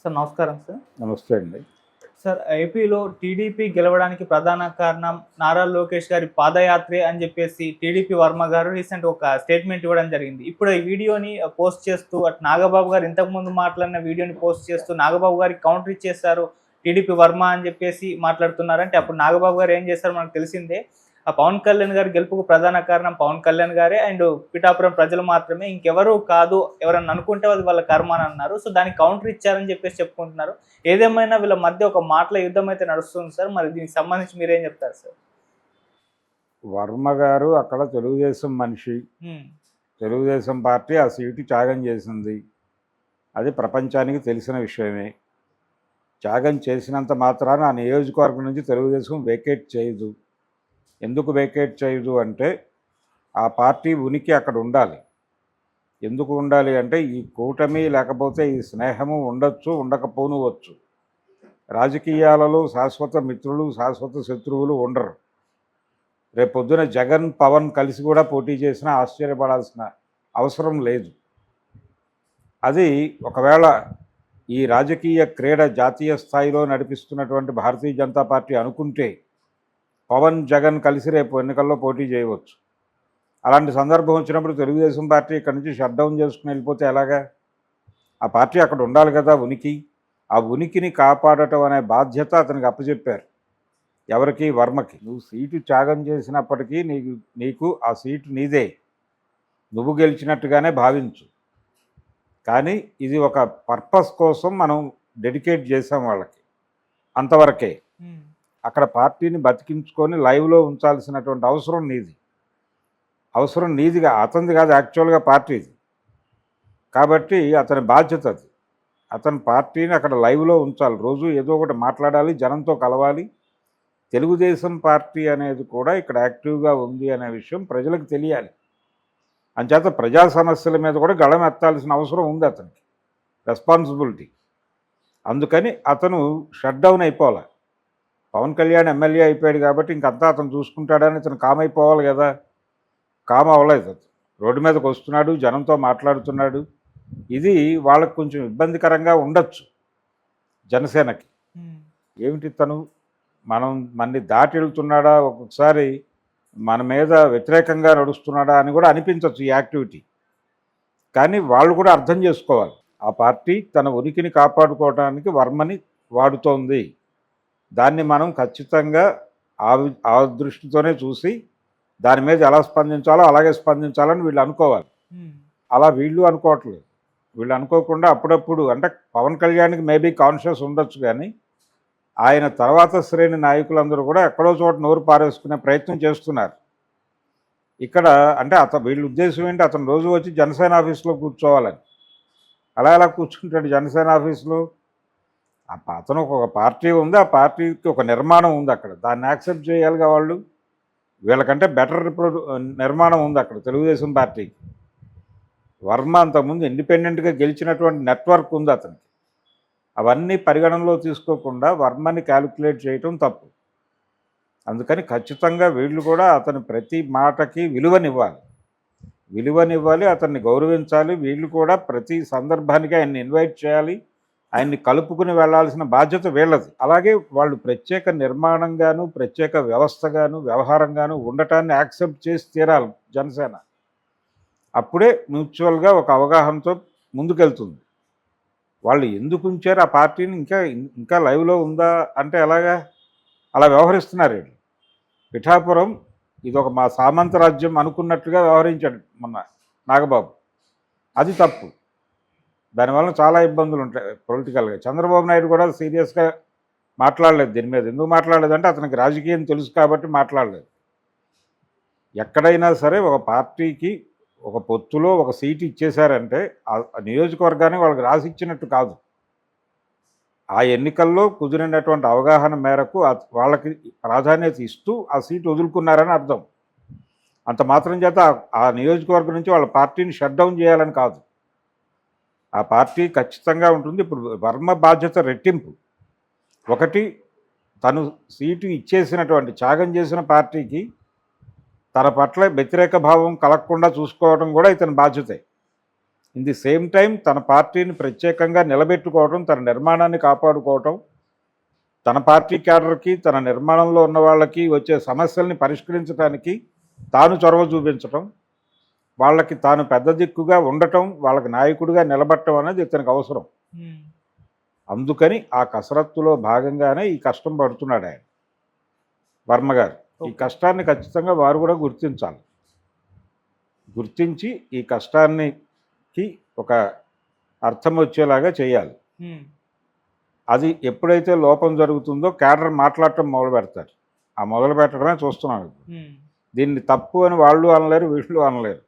Sir నమస్కారం sir. నమస్తే అండి. సార్ ఏపీలో టీడీపీ గెలవడానికి ప్రధాన కారణం నారా లోకేష్ గారి పాదయాత్రే అని చెప్పేసి టీడీపీ వర్మ గారు రీసెంట్ ఒక స్టేట్మెంట్ ఇవ్వడం జరిగింది. ఇప్పుడు ఈ వీడియోని పోస్ట్ చేస్తూ అటు నాగబాబు గారు ఇంతకుముందు మాట్లాడిన వీడియోని పోస్ట్ చేస్తూ నాగబాబు గారికి కౌంటర్ ఇచ్చేస్తారు టీడీపీ వర్మ అని చెప్పేసి మాట్లాడుతున్నారంటే అప్పుడు నాగబాబు గారు ఏం చేస్తారు మనకు తెలిసిందే. ఆ పవన్ కళ్యాణ్ గారి గెలుపుకు ప్రధాన కారణం పవన్ కళ్యాణ్ గారే. అండ్ పిఠాపురం ప్రజలు మాత్రమే ఇంకెవరు కాదు ఎవరన్నా అనుకుంటే అది వాళ్ళ కర్మ అని అన్నారు. సో దానికి కౌంటర్ ఇచ్చారని చెప్పేసి చెప్పుకుంటున్నారు. ఏదేమైనా వీళ్ళ మధ్య ఒక మాటల యుద్ధం అయితే నడుస్తుంది సార్. మరి దీనికి సంబంధించి మీరేం చెప్తారు సార్? వర్మ గారు అక్కడ తెలుగుదేశం మనిషి. తెలుగుదేశం పార్టీ ఆ సీటు త్యాగం చేసింది. అది ప్రపంచానికి తెలిసిన విషయమే. త్యాగం చేసినంత మాత్రాన ఆ నియోజకవర్గం నుంచి తెలుగుదేశం వేకేట్ చేయదు. ఎందుకు వేకేట్ చేయదు అంటే ఆ పార్టీ ఉనికి అక్కడ ఉండాలి. ఎందుకు ఉండాలి అంటే ఈ కూటమి లేకపోతే ఈ స్నేహము ఉండొచ్చు ఉండకపోనువచ్చు రాజకీయాలలో శాశ్వత మిత్రులు శాశ్వత శత్రువులు ఉండరు. రేపొద్దున జగన్ పవన్ కలిసి కూడా పోటీ చేసినా ఆశ్చర్యపడాల్సిన అవసరం లేదు. అది ఒకవేళ ఈ రాజకీయ క్రీడ జాతీయ స్థాయిలో నడిపిస్తున్నటువంటి భారతీయ జనతా పార్టీ అనుకుంటే పవన్ జగన్ కలిసి రేపు ఎన్నికల్లో పోటీ చేయవచ్చు. అలాంటి సందర్భం వచ్చినప్పుడు తెలుగుదేశం పార్టీ ఇక్కడి నుంచి షట్ డౌన్ చేసుకుని వెళ్ళిపోతే ఎలాగా? ఆ పార్టీ అక్కడ ఉండాలి కదా ఉనికి. ఆ ఉనికిని కాపాడటం అనే బాధ్యత అతనికి అప్పచెప్పారు. ఎవరికి? వర్మకి. నువ్వు సీటు త్యాగం చేసినప్పటికీ నీకు నీకు ఆ సీటు నీదే. నువ్వు గెలిచినట్టుగానే భావించు. కానీ ఇది ఒక పర్పస్ కోసం మనం డెడికేట్ చేసాం వాళ్ళకి. అంతవరకే. అక్కడ పార్టీని బతికించుకొని లైవ్లో ఉంచాల్సినటువంటి అవసరం నీది. అవసరం నీదిగా అతనిది కాదు యాక్చువల్గా పార్టీది. కాబట్టి అతని బాధ్యత అది. అతని పార్టీని అక్కడ లైవ్లో ఉంచాలి. రోజు ఏదో ఒకటి మాట్లాడాలి జనంతో కలవాలి. తెలుగుదేశం పార్టీ అనేది కూడా ఇక్కడ యాక్టివ్గా ఉంది అనే విషయం ప్రజలకు తెలియాలి. అంచేత ప్రజా సమస్యల మీద కూడా గళం ఎత్తాల్సిన అవసరం ఉంది అతనికి. రెస్పాన్సిబిలిటీ. అందుకని అతను షట్ డౌన్ అయిపోవాలి. పవన్ కళ్యాణ్ ఎమ్మెల్యే అయిపోయాడు కాబట్టి ఇంకంతా అతను చూసుకుంటాడని అతను కామ్ అయిపోవాలి కదా. కామ్ అవ్వలేదు అతను రోడ్డు మీదకి వస్తున్నాడు జనంతో మాట్లాడుతున్నాడు. ఇది వాళ్ళకు కొంచెం ఇబ్బందికరంగా ఉండొచ్చు జనసేనకి. ఏమిటి తను? మనం మన్ని దాటి వెళ్తున్నాడా ఒక్కొక్కసారి మన మీద వ్యతిరేకంగా నడుస్తున్నాడా అని కూడా అనిపించవచ్చు ఈ యాక్టివిటీ. కానీ వాళ్ళు కూడా అర్థం చేసుకోవాలి. ఆ పార్టీ తన ఉనికిని కాపాడుకోవడానికి వర్మని వాడుతోంది. దాన్ని మనం ఖచ్చితంగా ఆ దృష్టితోనే చూసి దాని మీద ఎలా స్పందించాలో అలాగే స్పందించాలని వీళ్ళు అనుకోవాలి. అలా వీళ్ళు అనుకోవట్లేదు. వీళ్ళు అనుకోకుండా అప్పుడప్పుడు అంటే పవన్ కళ్యాణ్కి మేబీ కాన్షియస్ ఉండొచ్చు కానీ ఆయన తర్వాత శ్రేణి నాయకులందరూ కూడా ఎక్కడో చోట నోరు పారేసుకునే ప్రయత్నం చేస్తున్నారు. ఇక్కడ అంటే అత వీళ్ళ ఉద్దేశం ఏంటి? అతను రోజు వచ్చి జనసేన ఆఫీస్లో కూర్చోవాలని. అలా ఎలా కూర్చుంటాడు జనసేన ఆఫీస్లో. ఆ అతను ఒక పార్టీ ఉంది ఆ పార్టీకి ఒక నిర్మాణం ఉంది అక్కడ. దాన్ని యాక్సెప్ట్ చేయాలిగా వాళ్ళు. వీళ్ళకంటే బెటర్ ఇప్పుడు నిర్మాణం ఉంది అక్కడ తెలుగుదేశం పార్టీకి. వర్మ అంతకుముందు ఇండిపెండెంట్గా గెలిచినటువంటి నెట్వర్క్ ఉంది అతనికి. అవన్నీ పరిగణనలో తీసుకోకుండా వర్మని క్యాలిక్యులేట్ చేయటం తప్పు. అందుకని ఖచ్చితంగా వీళ్ళు కూడా అతని ప్రతి మాటకి విలువనివ్వాలి. విలువనివ్వాలి అతన్ని గౌరవించాలి. వీళ్ళు కూడా ప్రతి సందర్భానికి ఆయన్ని ఇన్వైట్ చేయాలి. ఆయన్ని కలుపుకుని వెళ్ళాల్సిన బాధ్యత వీళ్ళది. అలాగే వాళ్ళు ప్రత్యేక నిర్మాణంగాను ప్రత్యేక వ్యవస్థగాను వ్యవహారంగాను ఉండటాన్ని యాక్సెప్ట్ చేసి తీరాలి జనసేన. అప్పుడే మ్యూచువల్గా ఒక అవగాహనతో ముందుకెళ్తుంది. వాళ్ళు ఎందుకు ఉంచారు? ఆ పార్టీని ఇంకా ఇంకా లైవ్లో ఉందా అంటే ఎలాగా? అలా వ్యవహరిస్తున్నారు వీళ్ళు. పిఠాపురం ఇది ఒక మా సామంత రాజ్యం అనుకున్నట్లుగా వ్యవహరించాడు మొన్న నాగబాబు. అది తప్పు. దానివల్ల చాలా ఇబ్బందులు ఉంటాయి పొలిటికల్గా చంద్రబాబు నాయుడు కూడా సీరియస్గా మాట్లాడలేదు దీని మీద. ఎందుకు మాట్లాడలేదు అంటే అతనికి రాజకీయం తెలుసు కాబట్టి మాట్లాడలేదు. ఎక్కడైనా సరే ఒక పార్టీకి ఒక పొత్తులో ఒక సీటు ఇచ్చేశారంటే ఆ నియోజకవర్గాన్ని వాళ్ళకి రాసి ఇచ్చినట్టు కాదు. ఆ ఎన్నికల్లో కుదిరినటువంటి అవగాహన మేరకు వాళ్ళకి ప్రాధాన్యత ఇస్తూ ఆ సీటు వదులుకున్నారని అర్థం. అంత మాత్రం చేత ఆ నియోజకవర్గం నుంచి వాళ్ళ పార్టీని షట్ డౌన్ చేయాలని కాదు. ఆ పార్టీ ఖచ్చితంగా ఉంటుంది. ఇప్పుడు వర్మ బాధ్యత రెట్టింపు. ఒకటి తను సీటు ఇచ్చేసినటువంటి త్యాగం చేసిన పార్టీకి తన పట్ల వ్యతిరేక భావం కలగకుండా చూసుకోవడం కూడా ఇతని బాధ్యతే. ఇన్ ది సేమ్ టైం తన పార్టీని ప్రత్యేకంగా నిలబెట్టుకోవడం తన నిర్మాణాన్ని కాపాడుకోవటం తన పార్టీ క్యాడర్కి తన నిర్మాణంలో ఉన్న వాళ్ళకి వచ్చే సమస్యల్ని పరిష్కరించడానికి తాను చొరవ చూపించటం వాళ్ళకి తాను పెద్ద దిక్కుగా ఉండటం వాళ్ళకి నాయకుడిగా నిలబడటం అనేది ఇతనికి అవసరం. అందుకని ఆ కసరత్తులో భాగంగానే ఈ కష్టం పడుతున్నాడు ఆయన వర్మ గారు ఈ. కష్టాన్ని ఖచ్చితంగా వారు కూడా గుర్తించాలి గుర్తించి ఈ కష్టానికి ఒక అర్థం వచ్చేలాగా చేయాలి. అది ఎప్పుడైతే లోపం జరుగుతుందో క్యాడర్ మాట్లాడటం మొదలు పెడతారు ఆ మొదలు పెట్టడమే చూస్తున్నాం ఇప్పుడు. దీన్ని తప్పు అని వాళ్ళు అనలేరు వీళ్ళు అనలేరు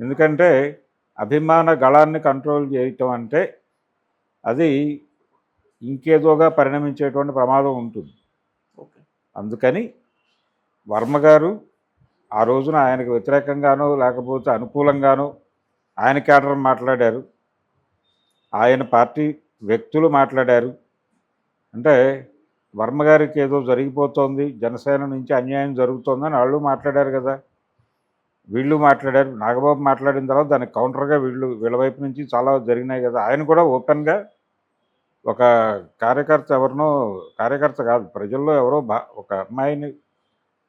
ఎందుకంటే అభిమాన గళాన్ని కంట్రోల్ చేయటం అంటే అది ఇంకేదోగా పరిణమించేటువంటి ప్రమాదం ఉంటుంది. ఓకే. అందుకని వర్మ గారు ఆ రోజున ఆయనకు వ్యతిరేకంగానో లేకపోతే అనుకూలంగానో ఆయన కేడర్ మాట్లాడారు. ఆయన పార్టీ వ్యక్తులు మాట్లాడారు. అంటే వర్మ గారికి ఏదో జరిగిపోతోంది జనసేన నుంచి అన్యాయం జరుగుతోందని వాళ్ళు మాట్లాడారు కదా. వీళ్ళు మాట్లాడారు నాగబాబు మాట్లాడిన తర్వాత దానికి కౌంటర్గా వీళ్ళు వీళ్ళ వైపు నుంచి చాలా జరిగినాయి కదా. ఆయన కూడా ఓపెన్గా ఒక కార్యకర్త ఎవరినో కార్యకర్త కాదు ప్రజల్లో ఎవరో బా ఒక అమ్మాయిని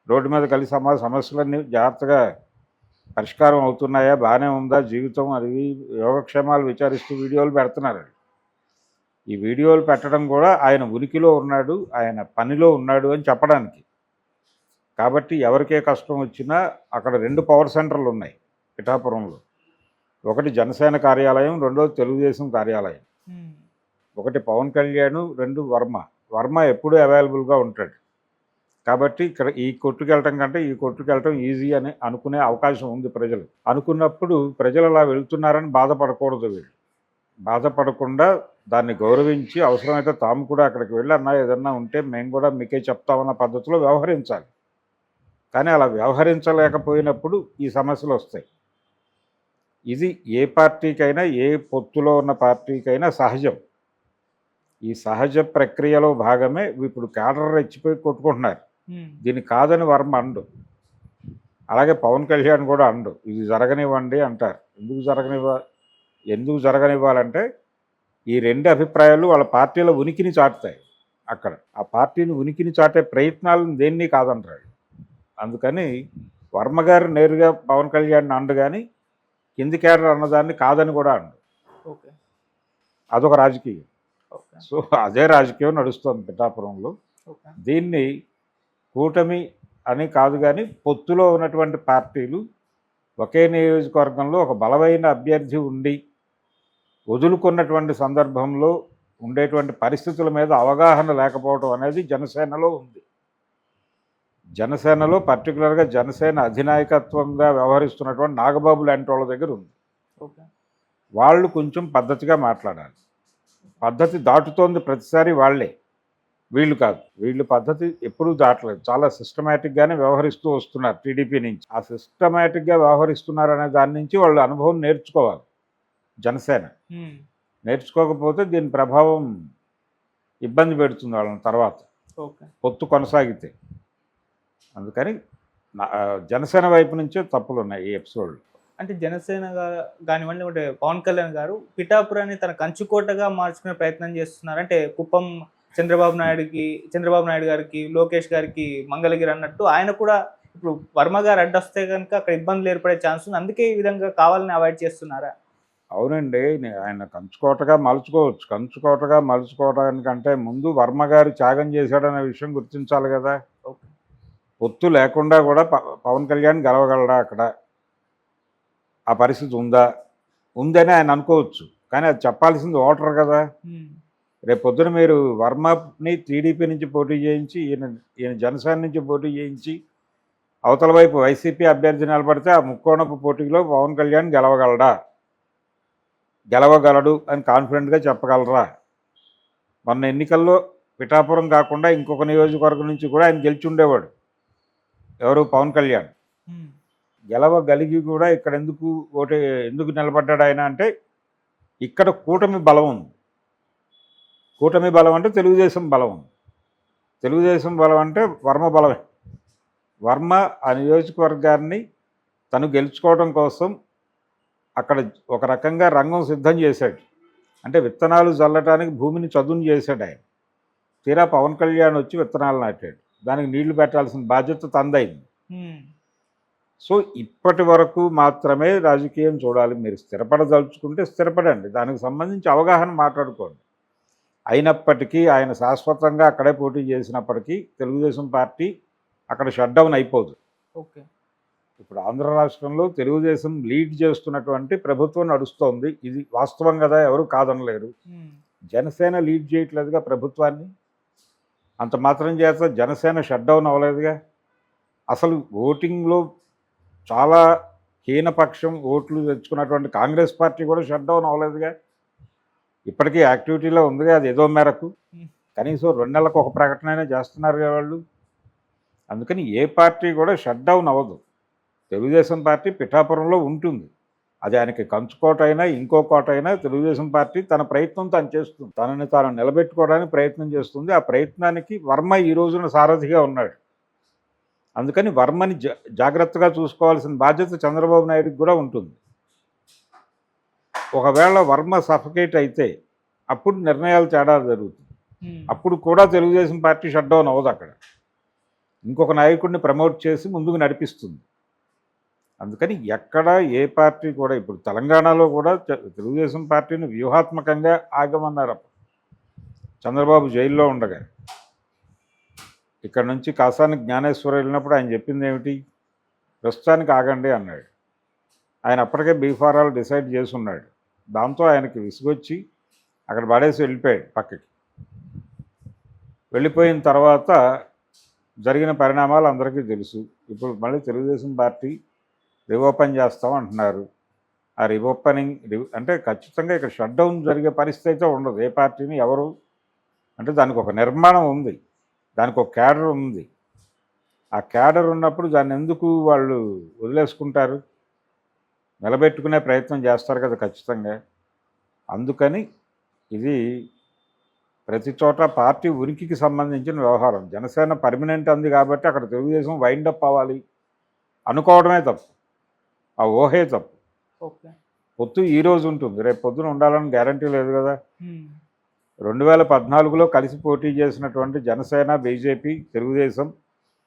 రోడ్డు మీద కలిసి అమ్మ సమస్యలన్నీ జాగ్రత్తగా పరిష్కారం అవుతున్నాయా బాగానే ఉందా జీవితం అది యోగక్షేమాలు విచారిస్తూ వీడియోలు పెడుతున్నారు ఈ వీడియోలు పెట్టడం కూడా ఆయన ఉనికిలో ఉన్నాడు ఆయన పనిలో ఉన్నాడు అని చెప్పడానికి. కాబట్టి ఎవరికే కష్టం వచ్చినా అక్కడ రెండు పవర్ సెంటర్లు ఉన్నాయి పిఠాపురంలో. ఒకటి జనసేన కార్యాలయం రెండోది తెలుగుదేశం కార్యాలయం. ఒకటి పవన్ కళ్యాణ్ రెండు వర్మ. వర్మ ఎప్పుడూ అవైలబుల్గా ఉంటాడు. కాబట్టి ఇక్కడ ఈ కొట్టుకెళ్ళటం కంటే ఈ కొట్టుకెళ్ళటం ఈజీ అని అనుకునే అవకాశం ఉంది ప్రజలు. అనుకున్నప్పుడు ప్రజలు అలా వెళ్తున్నారని బాధపడకూడదు వీళ్ళు. బాధపడకుండా దాన్ని గౌరవించి అవసరమైతే తాము కూడా అక్కడికి వెళ్ళి అన్నా ఏదన్నా ఉంటే మేము కూడా మీకే చెప్తామన్న పద్ధతిలో వ్యవహరించాలి. కానీ అలా వ్యవహరించలేకపోయినప్పుడు ఈ సమస్యలు వస్తాయి. ఇది ఏ పార్టీకైనా ఏ పొత్తులో ఉన్న పార్టీకైనా సహజం. ఈ సహజ ప్రక్రియలో భాగమే ఇప్పుడు కేడర్ రెచ్చిపోయి కొట్టుకుంటున్నారు. దీన్ని కాదని వర్మ అండు. అలాగే పవన్ కళ్యాణ్ కూడా అండు. ఇది జరగనివ్వండి అంటారు. ఎందుకు జరగనివ్వ ఎందుకు జరగనివ్వాలంటే ఈ రెండు అభిప్రాయాలు వాళ్ళ పార్టీల ఉనికిని చాటుతాయి అక్కడ. ఆ పార్టీని ఉనికిని చాటే ప్రయత్నాలను దేన్ని కాదంటాడు అందుకని వర్మ గారు నేరుగా పవన్ కళ్యాణ్ అండు కానీ కింది కేడర్ అన్నదాన్ని కాదని కూడా అండు. ఓకే. అదొక రాజకీయం. సో అదే రాజకీయం నడుస్తుంది పిఠాపురంలో. దీన్ని కూటమి అని కాదు కానీ పొత్తులో ఉన్నటువంటి పార్టీలు ఒకే నియోజకవర్గంలో ఒక బలమైన అభ్యర్థి ఉండి వదులుకున్నటువంటి సందర్భంలో ఉండేటువంటి పరిస్థితుల మీద అవగాహన లేకపోవడం అనేది జనసేనలో ఉంది. జనసేనలో పర్టికులర్గా జనసేన అధినాయకత్వంగా వ్యవహరిస్తున్నటువంటి నాగబాబు లాంటి వాళ్ళ దగ్గర ఉంది. వాళ్ళు కొంచెం పద్ధతిగా మాట్లాడాలి. పద్ధతి దాటుతోంది ప్రతిసారి వాళ్ళే. వీళ్ళు కాదు. వీళ్ళు పద్ధతి ఎప్పుడూ దాటలేదు. చాలా సిస్టమేటిక్గానే వ్యవహరిస్తూ వస్తున్నారు టీడీపీ నుంచి. ఆ సిస్టమేటిక్గా వ్యవహరిస్తున్నారు అనే దాని నుంచి వాళ్ళు అనుభవం నేర్చుకోవాలి. జనసేన. నేర్చుకోకపోతే దీని ప్రభావం ఇబ్బంది పెడుతుంది వాళ్ళని తర్వాత. పొత్తు కొనసాగితే. అందుకని జనసేన వైపు నుంచే తప్పులు ఉన్నాయి ఈ ఎపిసోడ్లో. అంటే జనసేన కానివ్వండి అంటే పవన్ కళ్యాణ్ గారు పిఠాపురాన్ని తన కంచుకోటగా మార్చుకునే ప్రయత్నం చేస్తున్నారు. అంటే కుప్పం చంద్రబాబు నాయుడుకి చంద్రబాబు నాయుడు గారికి లోకేష్ గారికి మంగళగిరి అన్నట్టు ఆయన కూడా ఇప్పుడు వర్మ గారు అడ్డొస్తే కనుక అక్కడ ఇబ్బందులు ఏర్పడే ఛాన్స్ ఉంది. అందుకే ఈ విధంగా కావాలని అవాయిడ్ చేస్తున్నారా? అవునండి ఆయన కంచుకోటగా మలుచుకోవచ్చు. కంచుకోటగా మలుచుకోవడానికంటే ముందు వర్మ గారు త్యాగం చేశాడనే విషయం గుర్తించాలి కదా. పొత్తు లేకుండా కూడా పవన్ కళ్యాణ్ గెలవగలడా అక్కడ? ఆ పరిస్థితి ఉందా? ఉందని ఆయన అనుకోవచ్చు. కానీ అది చెప్పాల్సింది ఓటర్ కదా. రేపు పొద్దున మీరు వర్మని టీడీపీ నుంచి పోటీ చేయించి ఈయన ఈయన జనసేన నుంచి పోటీ చేయించి అవతల వైపు వైసీపీ అభ్యర్థి నిలబడితే ఆ ముక్కోణపు పోటీలో పవన్ కళ్యాణ్ గెలవగలడా? గెలవగలడు అని కాన్ఫిడెంట్గా చెప్పగలరా? మొన్న ఎన్నికల్లో పిఠాపురం కాకుండా ఇంకొక నియోజకవర్గం నుంచి కూడా ఆయన గెలిచి ఉండేవాడు. ఎవరు? పవన్ కళ్యాణ్. గెలవగలిగి కూడా ఇక్కడ ఎందుకు ఓటే ఎందుకు నిలబడ్డాడు ఆయన అంటే ఇక్కడ కూటమి బలం ఉంది. కూటమి బలం అంటే తెలుగుదేశం బలం ఉంది. తెలుగుదేశం బలం అంటే వర్మ బలమే. వర్మ ఆ నియోజకవర్గాన్ని తను గెలుచుకోవడం కోసం అక్కడ ఒక రకంగా రంగం సిద్ధం చేశాడు. అంటే విత్తనాలు చల్లటానికి భూమిని చదును చేశాడు ఆయన. తీరా పవన్ కళ్యాణ్ వచ్చి విత్తనాలు నాటాడు. దానికి నీళ్ళు పెట్టాల్సిన బాధ్యత తందైంది సో ఇప్పటి వరకు మాత్రమే రాజకీయం చూడాలి. మీరు స్థిరపడదలుచుకుంటే స్థిరపడండి. దానికి సంబంధించి అవగాహన మాట్లాడుకోండి. అయినప్పటికీ ఆయన శాశ్వతంగా అక్కడే పోటీ చేసినప్పటికీ తెలుగుదేశం పార్టీ అక్కడ షట్ డౌన్ అయిపోదు. ఓకే. ఇప్పుడు ఆంధ్ర రాష్ట్రంలో తెలుగుదేశం లీడ్ చేస్తున్నటువంటి ప్రభుత్వం నడుస్తోంది. ఇది వాస్తవం కదా ఎవరు కాదనలేరు. జనసేన లీడ్ చేయట్లేదుగా ప్రభుత్వాన్ని? అంత మాత్రం చేత జనసేన షట్ డౌన్ అవ్వలేదుగా. అసలు ఓటింగ్లో చాలా హీనపక్షం ఓట్లు తెచ్చుకున్నటువంటి కాంగ్రెస్ పార్టీ కూడా షట్ డౌన్ అవ్వలేదుగా. ఇప్పటికీ యాక్టివిటీలో ఉందిగా అది ఏదో మేరకు. కనీసం రెండు నెలలకు ఒక ప్రకటన అయినా చేస్తున్నారు కదా వాళ్ళు. అందుకని ఏ పార్టీ కూడా షట్ డౌన్ అవ్వదు. తెలుగుదేశం పార్టీ పిఠాపురంలో ఉంటుంది. అది ఆయనకి కంచుకోట అయినా ఇంకో కోట అయినా తెలుగుదేశం పార్టీ తన ప్రయత్నం తాను చేస్తుంది. తనని తాను నిలబెట్టుకోవడానికి ప్రయత్నం చేస్తుంది. ఆ ప్రయత్నానికి వర్మ ఈ రోజున సారథిగా ఉన్నాడు. అందుకని వర్మని జా జాగ్రత్తగా చూసుకోవాల్సిన బాధ్యత చంద్రబాబు నాయుడుకి కూడా ఉంటుంది. ఒకవేళ వర్మ సఫకేట్ అయితే అప్పుడు నిర్ణయాలు తేడా జరుగుతుంది. అప్పుడు కూడా తెలుగుదేశం పార్టీ షట్ డౌన్ అవ్వదు అక్కడ. ఇంకొక నాయకుడిని ప్రమోట్ చేసి ముందుకు నడిపిస్తుంది. అందుకని ఎక్కడ ఏ పార్టీ కూడా ఇప్పుడు తెలంగాణలో కూడా తెలుగుదేశం పార్టీని వ్యూహాత్మకంగా ఆగమన్నారు చంద్రబాబు జైల్లో ఉండగా. ఇక్కడ నుంచి కాసానికి జ్ఞానేశ్వరం వెళ్ళినప్పుడు ఆయన చెప్పింది ఏమిటి? ప్రస్తుతానికి ఆగండి అన్నాడు. ఆయన అప్పటికే బీఫారాలు డిసైడ్ చేసి ఉన్నాడు దాంతో ఆయనకి విసుగొచ్చి అక్కడ పడేసి వెళ్ళిపోయాడు పక్కకి. వెళ్ళిపోయిన తర్వాత జరిగిన పరిణామాలు అందరికీ తెలుసు. ఇప్పుడు మళ్ళీ తెలుగుదేశం పార్టీ రివోపెన్ చేస్తాం అంటున్నారు. ఆ రివోపెనింగ్ అంటే ఖచ్చితంగా ఇక్కడ షట్ డౌన్ జరిగే పరిస్థితి అయితే ఉండదు. ఏ పార్టీని ఎవరు అంటే దానికి ఒక నిర్మాణం ఉంది. దానికి ఒక క్యాడర్ ఉంది. ఆ క్యాడర్ ఉన్నప్పుడు దాన్ని ఎందుకు వాళ్ళు వదిలేసుకుంటారు? నిలబెట్టుకునే ప్రయత్నం చేస్తారు కదా ఖచ్చితంగా. అందుకని ఇది ప్రతి చోట పార్టీ ఉనికికి సంబంధించిన వ్యవహారం. జనసేన పర్మనెంట్ అంది కాబట్టి అక్కడ తెలుగుదేశం వైండప్ అవ్వాలి అనుకోవడమే తప్పు. ఆ ఊహే తప్పు పొత్తు ఈ రోజు ఉంటుంది. రేపు పొద్దున ఉండాలని గ్యారంటీ లేదు కదా. రెండు వేల పద్నాలుగులో కలిసి పోటీ చేసినటువంటి జనసేన బీజేపీ తెలుగుదేశం